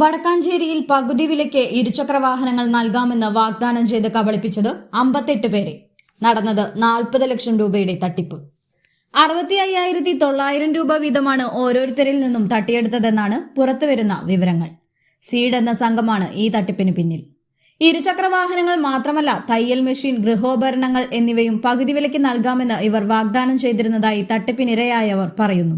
വടക്കാഞ്ചേരിയിൽ പകുതി വിലയ്ക്ക് ഇരുചക്ര വാഹനങ്ങൾ നൽകാമെന്ന് വാഗ്ദാനം ചെയ്ത് കബളിപ്പിച്ചത് അമ്പത്തെട്ട് പേരെ. നടന്നത് നാൽപ്പത് ലക്ഷം രൂപയുടെ തട്ടിപ്പ്. അറുപത്തി അയ്യായിരത്തി തൊള്ളായിരം രൂപ വീതമാണ് ഓരോരുത്തരിൽ നിന്നും തട്ടിയെടുത്തതെന്നാണ് പുറത്തുവരുന്ന വിവരങ്ങൾ. സീഡ് എന്ന സംഘമാണ് ഈ തട്ടിപ്പിന് പിന്നിൽ. ഇരുചക്ര വാഹനങ്ങൾ മാത്രമല്ല തയ്യൽ മെഷീൻ ഗൃഹോപകരണങ്ങൾ എന്നിവയും പകുതി വിലയ്ക്ക് നൽകാമെന്ന് ഇവർ വാഗ്ദാനം ചെയ്തിരുന്നതായി തട്ടിപ്പിനിരയായവർ പറയുന്നു.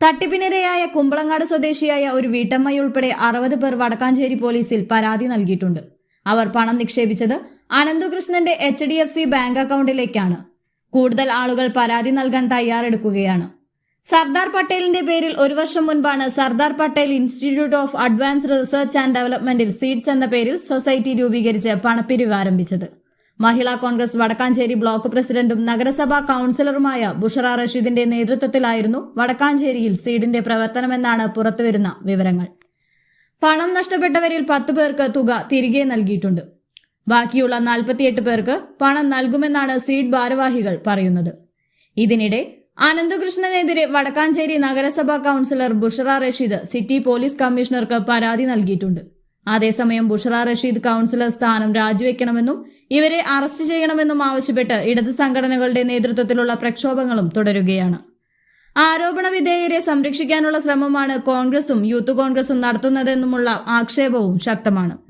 തട്ടിപ്പിനിരയായ കുമ്പളങ്ങാട് സ്വദേശിയായ ഒരു വീട്ടമ്മയുൾപ്പെടെ അറുപത് പേർ വടക്കാഞ്ചേരി പോലീസിൽ പരാതി നൽകിയിട്ടുണ്ട്. അവർ പണം നിക്ഷേപിച്ചത് അനന്തകൃഷ്ണന്റെ H D F C bank അക്കൗണ്ടിലേക്കാണ്. കൂടുതൽ ആളുകൾ പരാതി നൽകാൻ തയ്യാറെടുക്കുകയാണ്. സർദാർ പട്ടേലിന്റെ പേരിൽ ഒരു വർഷം മുൻപാണ് Sardar Patel institute of advance research and ഡെവലപ്മെന്റിൽ seeds എന്ന പേരിൽ സൊസൈറ്റി രൂപീകരിച്ച് പണപ്പിരിവ് ആരംഭിച്ചത്. മഹിളാ കോൺഗ്രസ് വടക്കാഞ്ചേരി ബ്ലോക്ക് പ്രസിഡന്റും നഗരസഭാ കൌൺസിലറുമായ ബുഷറ റഷീദിന്റെ നേതൃത്വത്തിലായിരുന്നു വടക്കാഞ്ചേരിയിൽ സീഡിന്റെ പ്രവർത്തനമെന്നാണ് പുറത്തുവരുന്ന വിവരങ്ങൾ. പണം നഷ്ടപ്പെട്ടവരിൽ പത്ത് പേർക്ക് തുക തിരികെ നൽകിയിട്ടുണ്ട്. ബാക്കിയുള്ള നാൽപ്പത്തിയെട്ട് പേർക്ക് പണം നൽകുമെന്നാണ് സീഡ് ഭാരവാഹികൾ പറയുന്നത്. ഇതിനിടെ അനന്തകൃഷ്ണനെതിരെ വടക്കാഞ്ചേരി നഗരസഭാ councillor Bushara Rasheed city police കമ്മീഷണർക്ക് പരാതി നൽകിയിട്ടുണ്ട്. അതേസമയം ബുഷറ റഷീദ് കൌൺസിലർ സ്ഥാനം രാജിവെക്കണമെന്നും ഇവരെ അറസ്റ്റ് ചെയ്യണമെന്നും ആവശ്യപ്പെട്ട് ഇടത് സംഘടനകളുടെ നേതൃത്വത്തിലുള്ള പ്രക്ഷോഭങ്ങളും തുടരുകയാണ്. ആരോപണ വിധേയരെ സംരക്ഷിക്കാനുള്ള ശ്രമമാണ് കോൺഗ്രസും യൂത്ത് കോൺഗ്രസും നടത്തുന്നതെന്നുമുള്ള ആക്ഷേപവും ശക്തമാണ്.